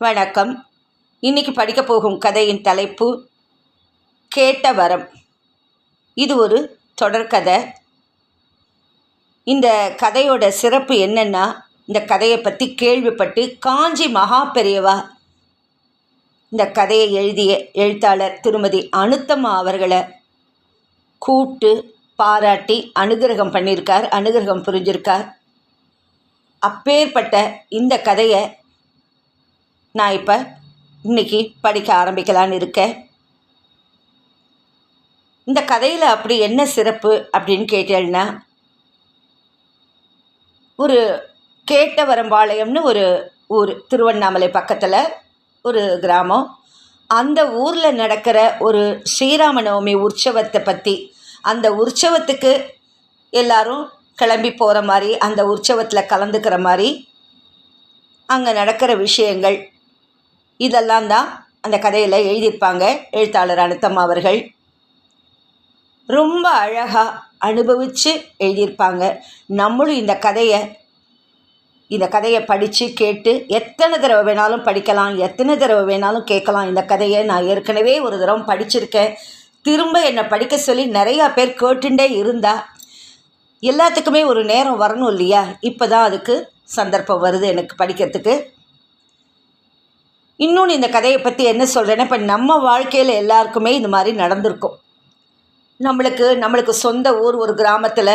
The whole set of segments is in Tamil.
வணக்கம். இன்னைக்கு படிக்க போகும் கதையின் தலைப்பு கேட்ட வரம். இது ஒரு தொடர்கதை இந்த கதையோட சிறப்பு என்னென்னா இந்த கதையை பற்றி கேள்விப்பட்டு காஞ்சி மகா பெரியவா இந்த கதையை எழுதிய எழுத்தாளர் திருமதி அனுத்தம்மா அவர்களை கூட்டு பாராட்டி அனுகிரகம் பண்ணியிருக்கார் அனுகிரகம் புரிஞ்சிருக்கார். அப்பேற்பட்ட இந்த கதையை நான் இப்போ இன்னைக்கு படிக்க ஆரம்பிக்கலான்னு இருக்கேன் இந்த கதையில் அப்படி என்ன சிறப்பு அப்படின்னு கேட்டேன்னா ஒரு கேட்டவரம்பாளையம்னு ஒரு ஊர் திருவண்ணாமலை பக்கத்தில் ஒரு கிராமம். அந்த ஊரில் நடக்கிற ஒரு ஸ்ரீராம நவமி உற்சவத்தை பற்றி அந்த உற்சவத்துக்கு எல்லாரும் கிளம்பி போகிற மாதிரி அந்த உற்சவத்தில் கலந்துக்கிற மாதிரி அங்கே நடக்கிற விஷயங்கள் இதெல்லாம் தான் அந்த கதையில் எழுதியிருப்பாங்க எழுத்தாளர் அனுத்தம்மா அவர்கள். ரொம்ப அழகாக அனுபவித்து எழுதியிருப்பாங்க. நம்மளும் இந்த கதையை இந்த கதையை படித்து கேட்டு எத்தனை தடவை வேணாலும் படிக்கலாம் எத்தனை தடவை வேணாலும் கேட்கலாம். இந்த கதையை நான் ஏற்கனவே ஒரு தடவை படிச்சிருக்கேன். திரும்ப என்னை படிக்க சொல்லி நிறையா பேர் கேட்டுண்டே இருந்தா எல்லாத்துக்குமே ஒரு நேரம் வரணும் இல்லையா? இப்போ தான் அதுக்கு சந்தர்ப்பம் வருது எனக்கு படிக்கிறதுக்கு. இன்னொன்று இந்த கதையை பற்றி என்ன சொல்கிறேன்னா இப்போ நம்ம வாழ்க்கையில் எல்லாருக்குமே இந்த மாதிரி நடந்திருக்கும். நம்மளுக்கு நம்மளுக்கு சொந்த ஊர் ஒரு கிராமத்தில்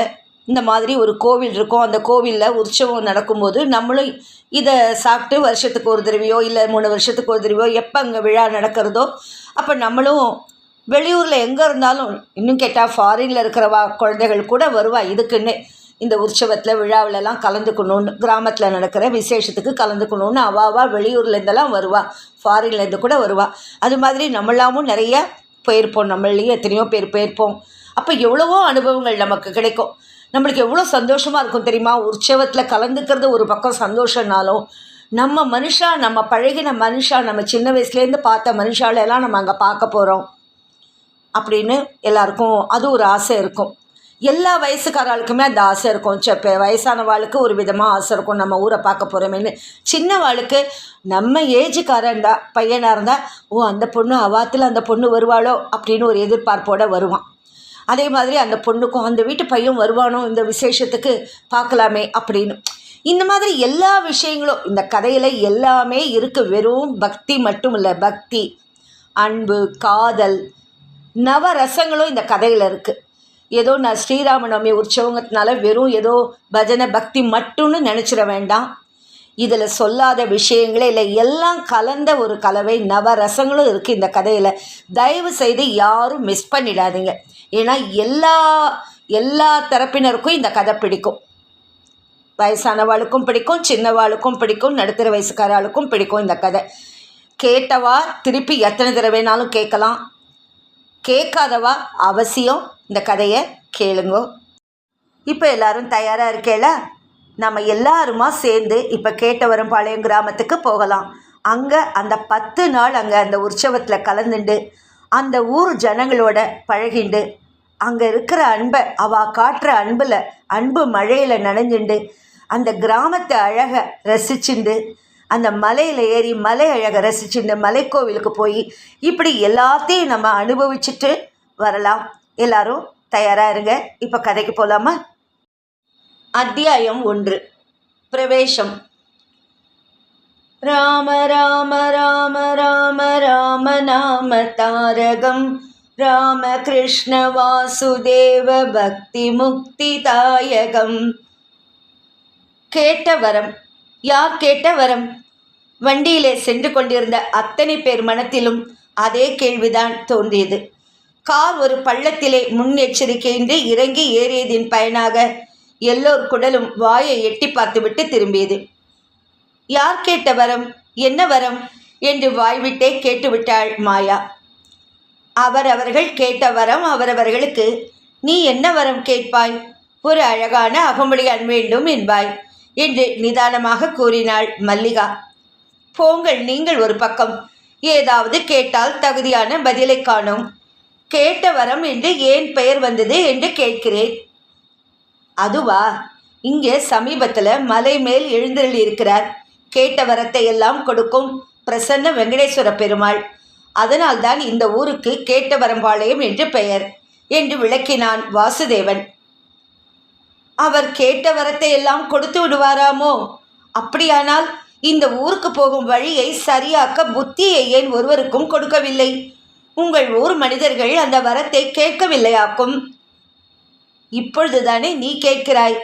இந்த மாதிரி ஒரு கோவில் இருக்கும். அந்த கோவிலில் உற்சவம் நடக்கும்போது நம்மளும் இதை சாப்பிட்டு வருஷத்துக்கு ஒரு தடவையோ இல்லை மூணு வருஷத்துக்கு ஒரு தடவையோ எப்போ அங்கே விழா நடக்கிறதோ அப்போ நம்மளும் வெளியூரில் எங்கே இருந்தாலும் இன்னும் கேட்டால் ஃபாரினில் இருக்கிறவா குழந்தைகள் கூட வருவா இதுக்குன்னு. இந்த உற்சவத்தில் விழாவிலலாம் கலந்துக்கணும்னு கிராமத்தில் நடக்கிற விசேஷத்துக்கு கலந்துக்கணும்னு அவாவா வெளியூர்லேருந்தெல்லாம் வருவா. ஃபாரின்லேருந்து கூட வருவா. அது மாதிரி நம்மளாமும் நிறைய போயிருப்போம். நம்மளையும் எத்தனையோ பேர் போயிருப்போம். அப்போ எவ்வளவோ அனுபவங்கள் நமக்கு கிடைக்கும். நம்மளுக்கு எவ்வளோ சந்தோஷமாக இருக்கும் தெரியுமா? உற்சவத்தில் கலந்துக்கிறது ஒரு பக்கம் சந்தோஷம்னாலும் நம்ம மனுஷா நம்ம பழகின மனுஷா நம்ம சின்ன வயசுலேருந்து பார்த்த மனுஷாலெல்லாம் நம்ம அங்கே பார்க்க போகிறோம் அப்படின்னு எல்லாருக்கும் அது ஒரு ஆசை இருக்கும். எல்லா வயசுக்காராளுக்குமே அந்த ஆசை இருக்கும். சே இப்போ வயசானவாளுக்கு ஒரு விதமாக ஆசை இருக்கும். நம்ம ஊரை பார்க்க போகிறோமேன்னு சின்னவாளுக்கு நம்ம ஏஜுக்காரன் இருந்தால் பையனாக இருந்தால் ஓ அந்த பொண்ணு அவாத்தில் அந்த பொண்ணு வருவாளோ அப்படின்னு ஒரு எதிர்பார்ப்போடு வருவான். அதே மாதிரி அந்த பொண்ணுக்கும் அந்த வீட்டு பையன் வருவானோ இந்த விசேஷத்துக்கு பார்க்கலாமே அப்படின்னு. இந்த மாதிரி எல்லா விஷயங்களும் இந்த கதையில் எல்லாமே இருக்குது வெறும் பக்தி மட்டும் இல்லை பக்தி அன்பு காதல் நவரசங்களும் இந்த கதையில் இருக்குது ஏதோ நான் ஸ்ரீராமநவமி உற்சவங்கத்தினால வெறும் ஏதோ பஜனை பக்தி மட்டும்னு நினச்சிட வேண்டாம். இதில் சொல்லாத விஷயங்களே இல்லை. எல்லாம் கலந்த ஒரு கலவை நவரசங்களும் இருக்குது இந்த கதையில். தயவு செய்து யாரும் மிஸ் பண்ணிடாதீங்க. ஏன்னா எல்லா எல்லா தரப்பினருக்கும் இந்த கதை பிடிக்கும். வயசானவாளுக்கும் பிடிக்கும் சின்னவாளுக்கும் பிடிக்கும் நடுத்தர வயசுக்காராளுக்கும் பிடிக்கும் இந்த கதை. கேட்டவா திருப்பி எத்தனை தடவைனாலும் கேட்கலாம். கேட்காதவா அவசியம். இந்த கதையை கேளுங்கோ. இப்போ எல்லாரும் தயாராக இருக்கேல? நம்ம எல்லாருமா சேர்ந்து இப்போ கேட்டவரும் பாளையம் கிராமத்துக்கு போகலாம். அங்கே அந்த பத்து நாள் அங்கே அந்த உற்சவத்தில் கலந்துண்டு அந்த ஊர் ஜனங்களோட பழகிண்டு அங்கே இருக்கிற அன்பை அவா காட்டுற அன்பில் அன்பு மழையில் நனைஞ்சுண்டு அந்த கிராமத்தை அழகை ரசிச்சுண்டு அந்த மலையில் ஏறி மலை அழகை ரசிச்சுண்டு மலைக்கோவிலுக்கு போய் இப்படி எல்லாத்தையும் நம்ம அனுபவிச்சுட்டு வரலாம். எல்லாரும் தயாராக இருங்க. இப்போ கதைக்கு போகலாமா அத்தியாயம் ஒன்று. பிரவேசம். ராம ராம ராம ராம ராம நாம தாரகம். ராம கிருஷ்ண வாசுதேவ பக்தி முக்தி தாயகம். கேட்ட வரம். யார் கேட்ட வரம்? வண்டியிலே சென்று கொண்டிருந்த அத்தனை பேர் மனத்திலும் அதே கேள்விதான் தோன்றியது. கார் ஒரு பள்ளத்திலே முன்னெச்சரிக்கையின்றி இறங்கி ஏறியதின் பயனாக எல்லோர் குடலும் வாயை எட்டி பார்த்துவிட்டு திரும்பியது. யார் கேட்ட வரம்? என்ன வரம்? என்று வாய்விட்டே கேட்டுவிட்டாள் மாயா. அவரவர்கள் கேட்ட வரம் அவரவர்களுக்கு நீ என்ன வரம் கேட்பாய்? ஒரு அழகான அகமொழியான் வேண்டும் என்பாய் என்று நிதானமாக கூறினாள் மல்லிகா. போங்கள் நீங்கள் ஒரு பக்கம். ஏதாவது கேட்டால் தகுதியான பதிலை காணோம். கேட்ட வரம் என்று ஏன் பெயர் வந்தது என்று கேட்கிறேன். அதுவா? இங்கே சமீபத்தில் மலை மேல் எழுந்தருளி இருக்கிறார். கேட்ட வரத்தை எல்லாம் கொடுக்கும் பிரசன்ன வெங்கடேஸ்வர பெருமாள். அதனால்தான் இந்த ஊருக்கு கேட்டவரம்பாளையம் என்று பெயர் என்று விளக்கினான் வாசுதேவன். அவர் கேட்ட வரத்தை எல்லாம் கொடுத்து விடுவாராமோ? அப்படியானால் இந்த ஊருக்கு போகும் வழியை சரியாக்க புத்தியை ஏன் ஒருவருக்கும் கொடுக்கவில்லை? உங்கள் ஊர் மனிதர்கள் அந்த வரத்தை கேட்கவில்லையாக்கும். இப்பொழுதுதானே நீ கேட்கிறாய்?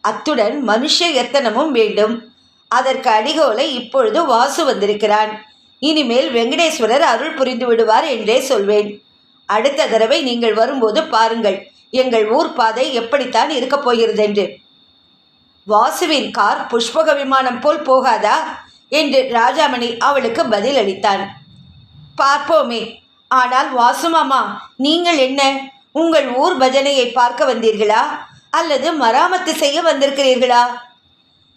அத்துடன் மனுஷ எத்தனமும் வேண்டும். அதற்கு அடிகோலை இப்பொழுது வாசு வந்திருக்கிறான். இனிமேல் வெங்கடேஸ்வரர் அருள் புரிந்து விடுவார் என்றே சொல்வேன். அடுத்த தடவை நீங்கள் வரும்போது பாருங்கள். எங்கள் ஊர் பாதை எப்படித்தான் இருக்கப் போகிறது என்று வாசுவின் கார் புஷ்பக விமானம் போல் போகாதா? என்று ராஜாமணி அவளுக்கு பதில் அளித்தான் பார்ப்போமே. ஆனால் வாசுமாமா நீங்கள் என்ன? உங்கள் ஊர் பஜனையை பார்க்க வந்தீர்களா? அல்லது மராமத்து செய்ய வந்திருக்கிறீர்களா?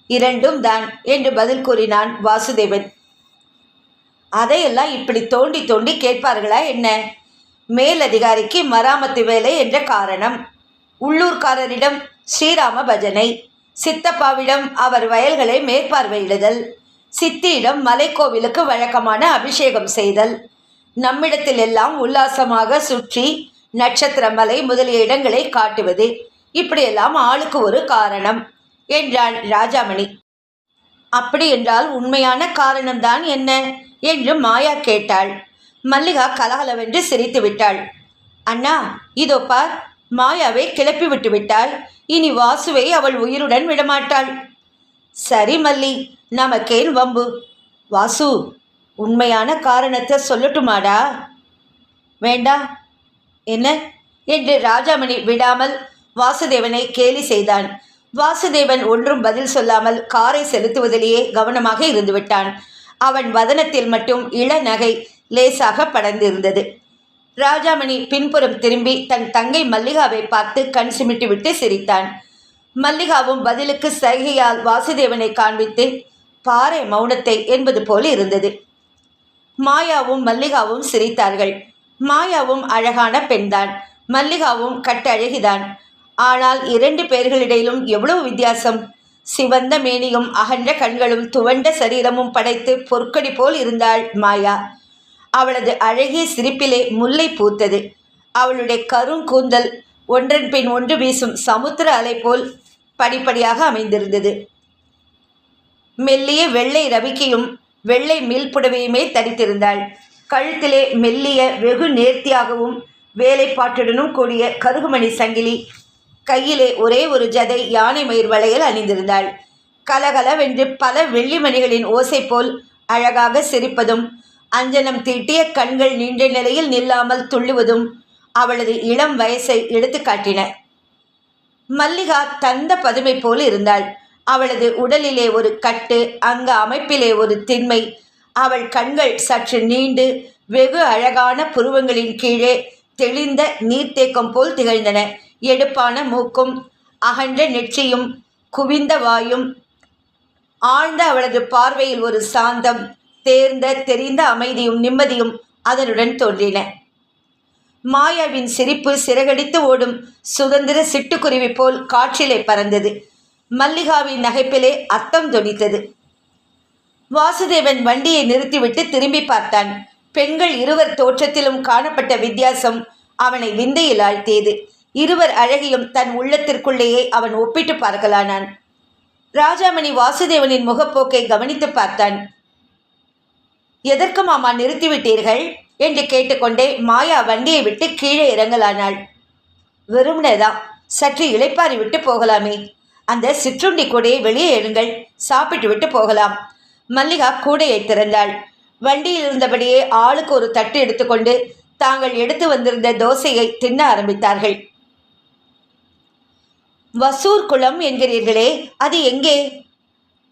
இரண்டும் தான் என்று பதில் கூறினான் வாசுதேவன். அதையெல்லாம் இப்படி தோண்டி தோண்டி கேட்பார்களா என்ன? மேலதிகாரிக்கு மராமத்து வேலை என்ற காரணம். உள்ளூர்காரரிடம் ஸ்ரீராம பஜனை சித்தப்பாவிடம் அவர் வயல்களை மேற்பார்வையிடுதல் சித்தியிடம் மலைக்கோவிலுக்கு வழக்கமான அபிஷேகம் செய்தல் நம்மிடத்தில் எல்லாம் உல்லாசமாக சுற்றி நட்சத்திரமலை முதலிய இடங்களை காட்டுவது இப்படியெல்லாம் ஆளுக்கு ஒரு காரணம் என்றாள் ராஜாமணி. அப்படி என்றால் உண்மையான காரணம்தான் என்ன? என்று மாயா கேட்டாள். மல்லிகா கலகலவென்று சிரித்து விட்டாள். அண்ணா இதோ பார் மாயாவை கிளப்பி விட்டு விட்டாள். இனி வாசுவை அவள் உயிருடன் விடமாட்டாள். சரி மல்லி நமக்கேன் வம்பு. வாசு உண்மையான காரணத்தை சொல்லட்டுமாடா? வேண்டாம் என்ன? என்று ராஜாமணி விடாமல் வாசுதேவனை கேலி செய்தான். வாசுதேவன் ஒன்றும் பதில் சொல்லாமல் காரை செலுத்துவதிலேயே கவனமாக இருந்துவிட்டான். அவன் வதனத்தில் மட்டும் இளநகை லேசாக படர்ந்திருந்தது. ராஜாமணி பின்புறம் திரும்பி தன் தங்கை மல்லிகாவை பார்த்து கண் சிமிட்டி விட்டு சிரித்தான். மல்லிகாவும் பதிலுக்கு சைகையால் வாசுதேவனை காண்பித்து பாறை மௌனத்தை என்பது போல் இருந்தது. மாயாவும் மல்லிகாவும் சிரித்தார்கள். மாயாவும் அழகான பெண்தான். மல்லிகாவும் கட்டழகிதான் ஆனால் இரண்டு பேர்களிடையிலும் எவ்வளவு வித்தியாசம்? சிவந்த மேனியும் அகன்ற கண்களும் துவண்ட சரீரமும் படைத்து பொற்கடி போல் இருந்தாள் மாயா. அவளது அழகிய சிரிப்பிலே முல்லை பூத்தது. அவளுடைய கருங்கூந்தல் ஒன்றன் பின் ஒன்று வீசும் சமுத்திர அலை போல் படிப்படியாக அமைந்திருந்தது. மெல்லிய வெள்ளை ரவிக்கையும் வெள்ளை மீள் புடவையுமே தரித்திருந்தாள். கழுத்திலே மெல்லிய வெகு நேர்த்தியாகவும் வேலைப்பாட்டுடனும் கூடிய கருகுமணி சங்கிலி கையிலே ஒரே ஒரு ஜதை யானை மயிர் வளையல் அணிந்திருந்தாள். கலகலவென்று பல வெள்ளிமணிகளின் ஓசை போல் அழகாக சிரிப்பதும் அஞ்சனம் தீட்டிய கண்கள் நீண்ட நிலையில் நில்லாமல் துள்ளுவதும் அவளது இளம் வயசை எடுத்து காட்டின மல்லிகா தந்த பதுமை போல் இருந்தாள். அவளது உடலிலே ஒரு கட்டு அங்க அமைப்பிலே ஒரு திண்மை. அவள் கண்கள் சற்று நீண்டு வெகு அழகான புருவங்களின் கீழே தெளிந்த நீர்த்தேக்கம் போல் திகழ்ந்தன. எடுப்பான மூக்கும் அகன்ற நெற்றியும் குவிந்த வாயும் ஆழ்ந்த அவளது பார்வையில் ஒரு சாந்தம் தேர்ந்த தெரிந்த அமைதியும் நிம்மதியும் அதனுடன் தோன்றின. மாயாவின் சிரிப்பு சிறகடித்து ஓடும் சுதந்திர சிட்டுக்குருவி போல் காற்றிலே பறந்தது. மல்லிகாவின் நகைப்பிலே அர்த்தம் தொனித்தது வாசுதேவன் வண்டியை நிறுத்திவிட்டு திரும்பி பார்த்தான். பெண்கள் இருவர் தோற்றத்திலும் காணப்பட்ட வித்தியாசம் அவனை விந்தையில் ஆழ்த்தியது. இருவர் அழகியும் தன் உள்ளத்திற்குள்ளேயே அவன் ஒப்பிட்டு பார்க்கலானான். ராஜாமணி வாசுதேவனின் முகப்போக்கை கவனித்து பார்த்தான். எதற்கு மாமா நிறுத்திவிட்டீர்கள்? என்று கேட்டுக்கொண்டே மாயா வண்டியை விட்டு கீழே இறங்கலானாள். வெறுமனேதான். சற்று இளைப்பாரி விட்டு போகலாமே. அந்த சிற்றுண்டி கூடையை வெளியே எடுங்கள். சாப்பிட்டு விட்டு போகலாம். மல்லிகா கூடையை திறந்தாள். வண்டியில் இருந்தபடியே ஆளுக்கு ஒரு தட்டு எடுத்துக்கொண்டு தாங்கள் எடுத்து வந்திருந்த தோசையை தின்ன ஆரம்பித்தார்கள். வசூர் குளம் என்கிறீர்களே அது எங்கே?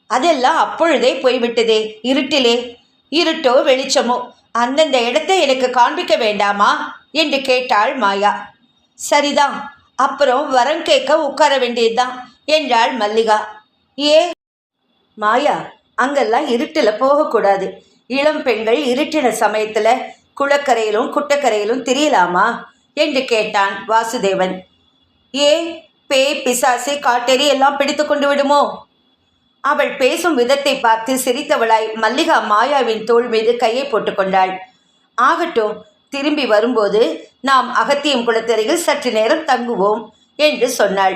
அதெல்லாம் அப்பொழுதே போய்விட்டதே இருட்டிலே. இருட்டோ வெளிச்சமோ அந்தந்த இடத்தை எனக்கு காண்பிக்க வேண்டாமா? என்று கேட்டாள் மாயா. சரிதான் அப்புறம் வரம் கேட்க உட்கார வேண்டியதுதான். என்றாள் மல்லிகா. ஏ மாயா அங்கெல்லாம் இருட்டில் போகக்கூடாது. இளம் பெண்கள் இருட்டின சமயத்தில் குளக்கரையிலும் குட்டக்கரையிலும் திரியலாமா? என்று கேட்டான் வாசுதேவன். ஏ பேய் பிசாசு காட்டேரி எல்லாம் பிடித்து கொண்டு விடுமோ? அவள் பேசும் விதத்தை பார்த்து சிரித்தவளாய் மல்லிகா மாயாவின் தோள் மீது கையை போட்டுக்கொண்டாள் ஆகட்டும் திரும்பி வரும்போது நாம் அகத்தியம் குளத்தருகில் சற்று நேரம் தங்குவோம் என்று சொன்னாள்.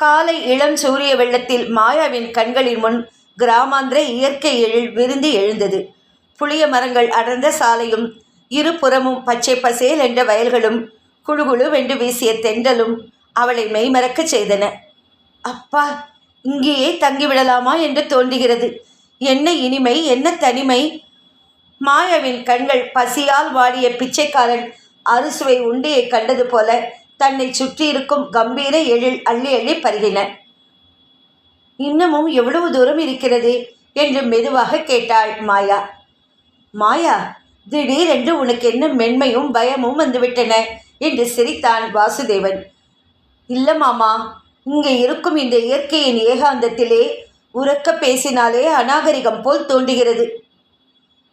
காலை இளம் சூரிய வெள்ளத்தில் மாயாவின் கண்களின் முன் கிராமாந்திர இயற்கை எழில் விருந்து எழுந்தது. புளிய மரங்கள் அடர்ந்த சாலையும் இருபுறமும் பச்சை பசேல் என்ற வயல்களும் குழுகுழு வென்று வீசிய தென்றலும் அவளை மெய்மறக்கச் செய்தன. அப்பா இங்கேயே தங்கிவிடலாமா? என்று தோன்றுகிறது. என்ன இனிமை என்ன தனிமை? மாயாவின் கண்கள் பசியால் வாடிய பிச்சைக்காரன் அறுசுவை உண்டியை கண்டது போல தன்னை சுற்றியிருக்கும் கம்பீர எழில் அள்ளி அள்ளி பருகின. இன்னமும் எவ்வளவு தூரம் இருக்கிறது? என்று மெதுவாக கேட்டாள் மாயா. மாயா திடீரென்று உனக்கு என்ன மென்மையும் பயமும் வந்துவிட்டன? என்று சிரித்தான் வாசுதேவன். இல்ல மாமா இங்கே இருக்கும் இந்த இயற்கையின் ஏகாந்தத்திலே உறக்க பேசினாலே அநாகரிகம் போல் தோன்றுகிறது.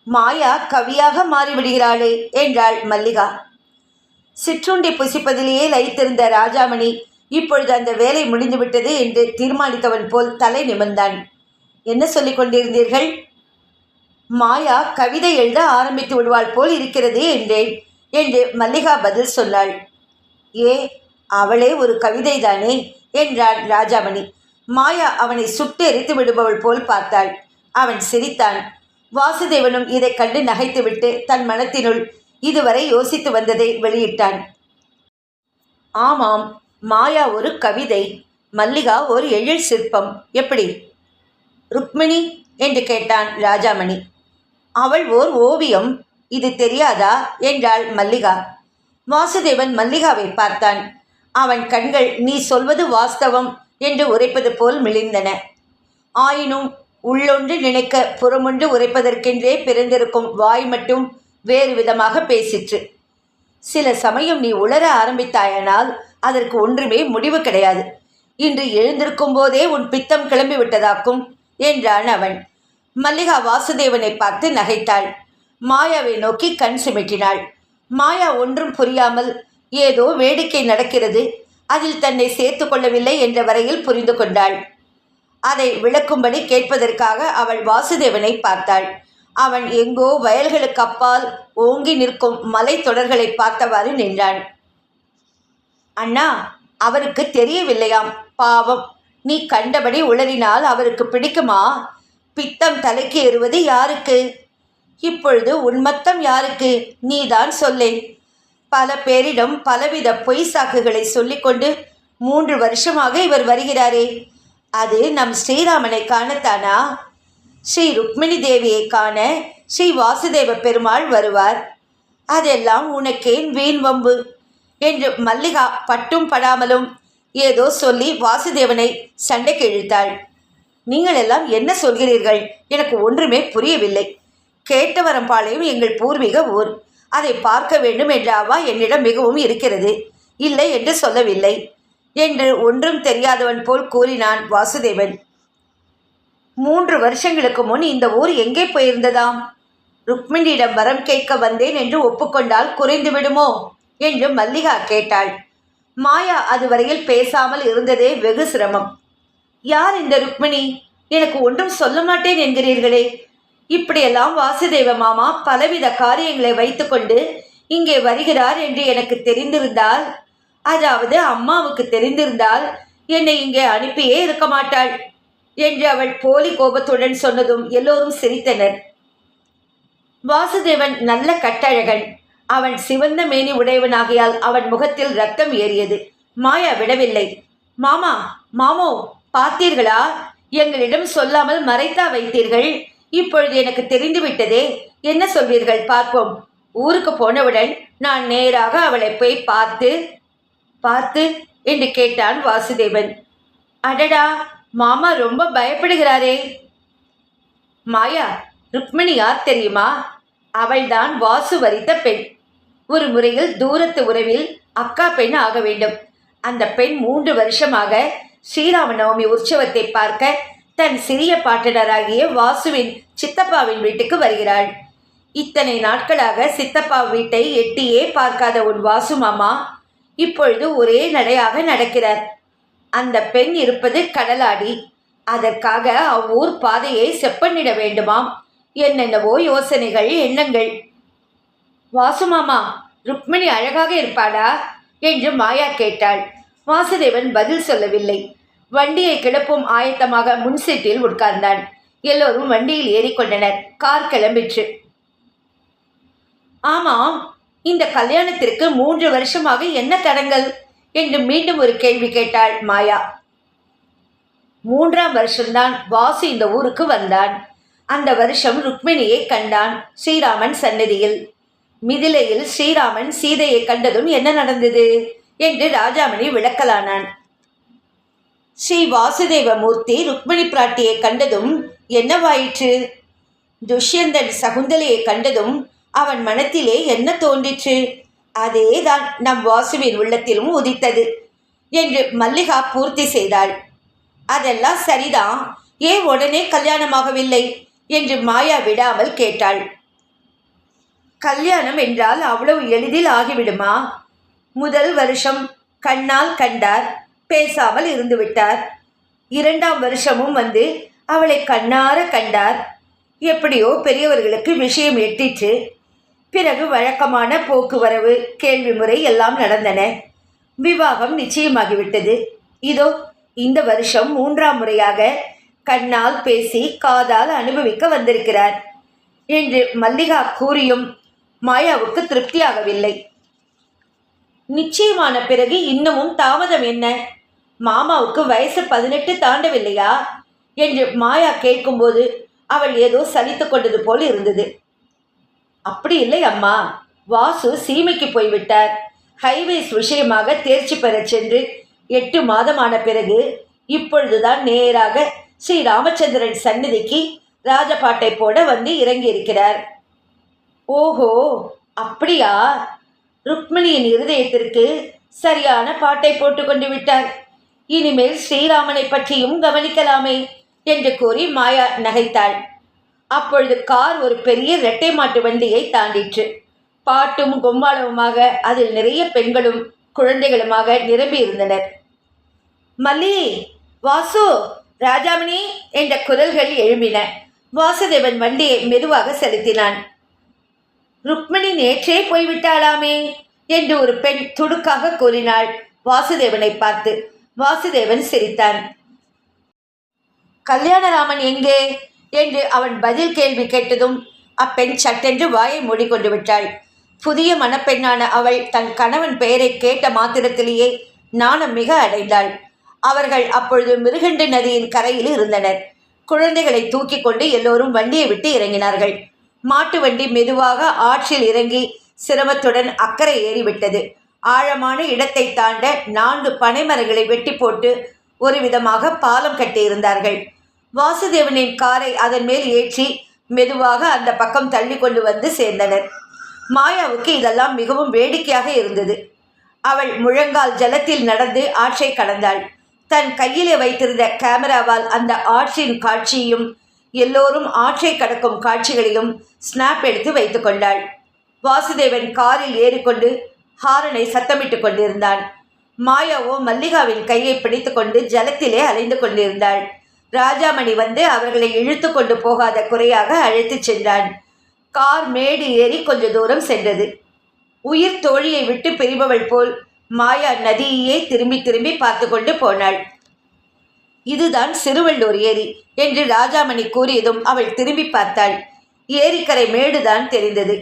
மாயா கவியாக மாறிவிடுகிறாளே என்றாள் மல்லிகா. சிற்றுண்டி புசிப்பதிலேயே லயித்திருந்த ராஜாமணி இப்பொழுது அந்த வேலை முடிந்துவிட்டது என்று தீர்மானித்தவன் போல் தலை நிமிர்ந்தான். என்ன சொல்லிக் கொண்டிருந்தீர்கள்? மாயா கவிதை எழுத ஆரம்பித்து விடுவாள் போல் இருக்கிறது என்றேன் என்று மல்லிகா பதில் சொன்னாள். ஏ அவளே ஒரு கவிதைதானே என்றான் ராஜாமணி. மாயா அவனை சுட்டு எரித்து விடுபவள் போல் பார்த்தாள். அவன் சிரித்தான். வாசுதேவனும் இதைக் கண்டு நகைத்துவிட்டு தன் மனத்தினுள் இதுவரை யோசித்து வந்ததை வெளியிட்டான். ஆமாம் மாயா ஒரு கவிதை மல்லிகா ஒரு எழில் சிற்பம். எப்படி? ருக்மிணி? என்று கேட்டான் ராஜாமணி. அவள் ஓர் ஓவியம் இது தெரியாதா? என்றாள் மல்லிகா. வாசுதேவன் மல்லிகாவை பார்த்தான். அவன் கண்கள் நீ சொல்வது வாஸ்தவம் என்று உரைப்பது போல் மிளிர்ந்தன. ஆயினும் உள்ளொன்று நினைக்க புறமொன்று உரைப்பதற்கென்றே பிறந்திருக்கும் வாய் மட்டும் வேறு விதமாக பேசிற்று. சில சமயம் நீ உளர ஆரம்பித்தாயானால் அதற்கு ஒன்றுமே முடிவு கிடையாது. இன்று எழுந்திருக்கும் போதே உன் பித்தம் கிளம்பி விட்டதாக்கும் என்றான் அவன். மல்லிகா வாசுதேவனை பார்த்து நகைத்தாள். மாயாவை நோக்கி கண் சிமிட்டினாள். மாயா ஒன்றும் புரியாமல் ஏதோ வேடிக்கை நடக்கிறது அதில் தன்னை சேர்த்து கொள்ளவில்லை என்ற வரையில் புரிந்து கொண்டாள். அதை விளக்கும்படி கேட்பதற்காக அவள் வாசுதேவனை பார்த்தாள். அவன் எங்கோ வயல்களுக்கு அப்பால் ஓங்கி நிற்கும் மலைத்தொடர்களை பார்த்தவாறு நின்றான். அண்ணா அவருக்கு தெரியவில்லையாம். பாவம் நீ கண்டபடி உளறினால் அவருக்கு பிடிக்குமா? பித்தம் தலைக்கு ஏறுவது யாருக்கு? இப்பொழுது உன்மத்தம் யாருக்கு? நீதான் சொல்லேன். பல பேரிடம் பலவித பொய் சாக்குகளை சொல்லிக்கொண்டு மூன்று வருஷமாக இவர் வருகிறாரே. அது நம் ஸ்ரீராமனை காணத்தானா? ஸ்ரீ ருக்மிணி தேவியை காண ஸ்ரீ வாசுதேவ பெருமாள் வருவார். அதெல்லாம் உனக்கேன் வீண் வம்பு என்று மல்லிகா பட்டும் படாமலும் ஏதோ சொல்லி வாசுதேவனை சண்டைக்கு இழுத்தாள் நீங்கள் எல்லாம் என்ன சொல்கிறீர்கள்? எனக்கு ஒன்றுமே புரியவில்லை. கேட்டவரம்பாளையம் எங்கள் பூர்வீக ஊர். அதை பார்க்க வேண்டும் என்ற அவா என்னிடம் மிகவும் இருக்கிறது. இல்லை என்று சொல்லவில்லை என்று ஒன்றும் தெரியாதவன் போல் கூறினான் வாசுதேவன். மூன்று வருஷங்களுக்கு முன் இந்த ஊர் எங்கே போயிருந்ததாம்? ருக்மிணியிடம் வரம் கேட்க வந்தேன் என்று ஒப்புக்கொண்டால் குறைந்து விடுமோ? என்று மல்லிகா கேட்டாள். மாயா அதுவரையில் பேசாமல் இருந்ததே வெகு சிரமம். யார் இந்த ருக்மிணி? எனக்கு ஒன்றும் சொல்ல மாட்டேன் என்கிறீர்களே. இப்படியெல்லாம் வாசுதேவ மாமா பலவித காரியங்களை வைத்துக்கொண்டு இங்கே வருகிறார் என்று எனக்கு தெரிந்திருந்தால் அதாவது அம்மாவுக்கு தெரிந்திருந்தால் என்னை இங்கே அனுப்பியே இருக்க மாட்டாள். என்று அவள் போலி கோபத்துடன் சொன்னதும் எல்லோரும் சிரித்தனர். வாசுதேவன் நல்ல கட்டழகன். அவன் சிவந்த மேனி உடையவனாகியால் அவன் முகத்தில் ரத்தம் ஏறியது. மாயா விடவில்லை. மாமா மாமோ பார்த்தீர்களா? எங்களிடம் சொல்லாமல் மறைத்தா வைத்தீர்கள். இப்பொழுது எனக்கு தெரிந்துவிட்டதே என்ன சொல்வீர்கள்? பார்ப்போம். ஊருக்கு போனவுடன் நான் நேராக அவளை போய் பார்த்து பார்த்து? என்று கேட்டான் வாசுதேவன். அடடா! மாமா ரொம்ப பயப்படுகிறாரே. மாயா ருக்மிணி யார் தெரியுமா? அவள்தான் வாசு வரித்த பெண். ஒரு முறையில் தூரத்து உறவில் அக்கா பெண் ஆக வேண்டும். அந்த பெண் மூன்று வருஷமாக ஸ்ரீராம நவமி உற்சவத்தை பார்க்க தன் சிறிய பாட்டனராகிய வாசுவின் சித்தப்பாவின் வீட்டுக்கு வருகிறாள். இத்தனை நாட்களாக சித்தப்பா வீட்டை எட்டியே பார்க்காத உன் வாசு மாமா இப்பொழுது ஒரே நடையாக நடக்கிறார். அந்த பெண் இருப்பது கடலாடி. அதற்காக அவ்வூர் பாதையை செப்பனிட வேண்டுமாம். என்னென்னவோ யோசனைகள் எண்ணங்கள். வாசுமாமா ருக்மிணி அழகாக இருப்பாடா என்று மாயா கேட்டாள். வாசுதேவன் பதில் சொல்லவில்லை. வண்டியை கிளப்பும் ஆயத்தமாக முன்சீட்டில் உட்கார்ந்தான். எல்லோரும் வண்டியில் ஏறிக்கொண்டனர். கார் கிளம்பிற்று. ஆமாம் இந்த கல்யாணத்திற்கு மூன்று வருஷமாக என்ன தடங்கள்? என்று மீண்டும் ஒரு கேள்வி கேட்டாள் மாயா. மூன்றாம் வருஷம்தான் வாசு இந்த ஊருக்கு வந்தான். அந்த வருஷம் ருக்மிணியை கண்டான் ஸ்ரீராமன் சன்னதியில் மிதிலையில் ஸ்ரீராமன் சீதையை கண்டதும் என்ன நடந்தது என்று ராஜாமணி விளக்கலானான். ஸ்ரீ வாசுதேவ மூர்த்தி ருக்மிணி பிராட்டியை கண்டதும் என்னவாயிற்று? துஷ்யந்தன் சகுந்தலையை கண்டதும் அவன் மனத்திலே என்ன தோன்றிற்று? அதேதான் நம் வாசுவின் உள்ளத்திலும் உதித்தது என்று மல்லிகா பூர்த்தி செய்தாள். அதெல்லாம் சரிதான் ஏன் உடனே கல்யாணமாகவில்லை? என்று மாயா விடாமல் கேட்டாள். கல்யாணம் என்றால் அவ்வளவு எளிதில் ஆகிவிடுமா? முதல் வருஷம் கண்ணால் கண்டார் பேசாமல் இருந்துவிட்டார். இரண்டாம் வருஷமும் வந்து அவளை கண்ணார கண்டார். எப்படியோ பெரியவர்களுக்கு விஷயம் எட்டிற்று. பிறகு வழக்கமான போக்குவரவு கேள்வி முறை எல்லாம் நடந்தன. விவாகம் நிச்சயமாகிவிட்டது. இதோ இந்த வருஷம் மூன்றாம் முறையாக கண்ணால் பேசி காதால் அனுபவிக்க வந்திருக்கிறார். என்று மல்லிகா கூறியும் மாயாவுக்கு திருப்தியாகவில்லை. நிச்சயமான பிறகு இன்னமும் தாமதம் என்ன? மாமாவுக்கு வயசு பதினெட்டு தாண்டவில்லையா? என்று மாயா கேட்கும்போது அவள் ஏதோ சலித்து கொண்டது போல் இருந்தது. அப்படி இல்லை அம்மா. வாசு சீமைக்கு போய்விட்டார். ஹைவேஸ் விஷயமாக தேர்ச்சி பெறச் சென்று எட்டு மாதமான பிறகு இப்பொழுதுதான் நேராக ஸ்ரீ ராமச்சந்திரன் சந்நிதிக்கு ராஜபாட்டை போட வந்து இறங்கியிருக்கிறார். ஓஹோ அப்படியா? ருக்மிணியின் இருதயத்திற்கு சரியான பாட்டை போட்டுக்கொண்டு விட்டார். இனிமேல் ஸ்ரீராமனை பற்றியும் கவனிக்கலாமே என்று கூறி மாயா நகைத்தாள். அப்பொழுது கார் ஒரு பெரிய இரட்டை மாட்டு வண்டியை தாண்டிற்று. பாட்டும் கொம்பாளவுமாக அதில் நிறைய பெண்களும் குழந்தைகளுமாக நிரம்பி இருந்தனர். மல்லி வாசு ராஜாமணி என்ற குரல்கள் எழும்பின. வாசுதேவன் வண்டியை மெதுவாக செலுத்தினான். ருக்மிணி நேற்றே போய்விட்டாளாமே என்று ஒரு பெண் துடுக்காக கூறினாள் வாசுதேவனை பார்த்து. வாசுதேவன் சிரித்தான். கல்யாணராமன் எங்கே? என்று அவன் பதில் கேள்வி கேட்டதும் அப்பெண் சட்டென்று வாயை மூடிக்கொண்டு விட்டாள். புதிய மணப்பெண்ணான அவள் தன் கணவன் பெயரை கேட்ட மாத்திரத்திலேயே நாணம் மிக அடைந்தாள். அவர்கள் அப்பொழுது மிருகண்டு நதியின் கரையில் இருந்தனர். குழந்தைகளை தூக்கி கொண்டு எல்லோரும் வண்டியை விட்டு இறங்கினார்கள். மாட்டு வண்டி மெதுவாக ஆற்றில் இறங்கி சிரமத்துடன் அக்கறை ஏறிவிட்டது. ஆழமான இடத்தை தாண்ட நான்கு பனைமரங்களை வெட்டி போட்டு ஒரு விதமாக பாலம் கட்டியிருந்தார்கள். வாசுதேவனின் காரை அதன் மேல் ஏற்றி மெதுவாக அந்த பக்கம் தள்ளி கொண்டு வந்து சேர்ந்தனர். மாயாவுக்கு இதெல்லாம் மிகவும் வேடிக்கையாக இருந்தது. அவள் முழங்கால் ஜலத்தில் நடந்து ஆற்றை கடந்தாள். தன் கையிலே வைத்திருந்த கேமராவால் அந்த ஆற்றின் காட்சியும் எல்லோரும் ஆற்றை கடக்கும் காட்சிகளையும் ஸ்னாப் எடுத்து வைத்து கொண்டாள். வாசுதேவன் காரில் ஏறிக்கொண்டு ஹாரனை சத்தமிட்டு கொண்டிருந்தான். மாயாவோ மல்லிகாவின் கையை பிடித்துக்கொண்டு ஜலத்திலே அலைந்து கொண்டிருந்தாள். ராஜாமணி வந்து அவர்களை இழுத்து கொண்டு போகாத குறையாக அழைத்துச் சென்றான். கார் மேடு ஏறி கொஞ்ச தூரம் சென்றது. உயிர் தோழியை விட்டு பிரிபவள் போல் மாயா நதியையே திரும்பி திரும்பி பார்த்து கொண்டு போனாள். இதுதான் சிறுவள்ளூர் ஏரி என்று ராஜாமணி கூறியதும் அவள் திரும்பி பார்த்தாள். ஏரிக்கரை மேடுதான் தெரிந்தது.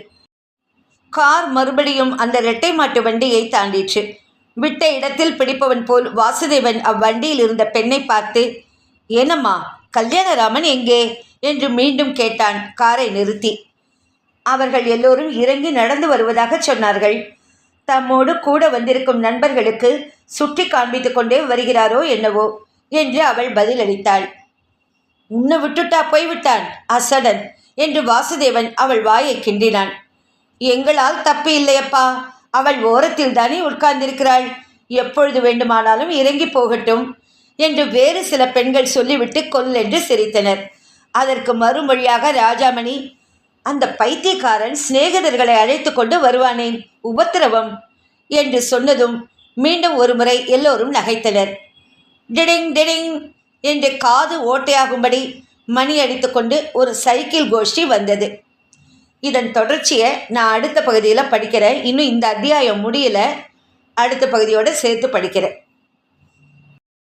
கார் மறுபடியும் அந்த இரட்டை மாட்டு வண்டியை தாண்டிற்று. விட்ட இடத்தில் பிடிப்பவன் போல் வாசுதேவன் அவ்வண்டியில் இருந்த பெண்ணை பார்த்து ஏனம்மா கல்யாணராமன் எங்கே? என்று மீண்டும் கேட்டான் காரை நிறுத்தி. அவர்கள் எல்லோரும் இறங்கி நடந்து வருவதாக சொன்னார்கள். தம்மோடு கூட வந்திருக்கும் நண்பர்களுக்கு சுற்றி காண்பித்து கொண்டே வருகிறாரோ என்னவோ என்று அவள் பதிலளித்தாள். உன்னை விட்டுட்டா போய்விட்டான் அசடன் என்று வாசுதேவன் அவள் வாயை கிண்டினான். எங்களால் தப்பு இல்லையப்பா அவள் ஓரத்தில் தானே உட்கார்ந்திருக்கிறாள். எப்பொழுது வேண்டுமானாலும் இறங்கி போகட்டும். என்று வேறு சில பெண்கள் சொல்லிவிட்டு கொல்லென்று சிரித்தனர். அதற்கு மறுமொழியாக ராஜாமணி அந்த பைத்தியக்காரன் சிநேகிதர்களை அழைத்து கொண்டு வருவானேன் உபத்திரவம் என்று சொன்னதும் மீண்டும் ஒருமுறை எல்லோரும் நகைத்தனர். டிடிங் டிடிங் என்று காது ஓட்டையாகும்படி மணி அடித்துக்கொண்டு ஒரு சைக்கிள் கோஷ்டி வந்தது. இதன் தொடர்ச்சியை நான் அடுத்த பகுதியில் படிக்கிறேன். இன்னும் இந்த அத்தியாயம் முடியல. அடுத்த பகுதியோடு சேர்த்து படிக்கிறேன்.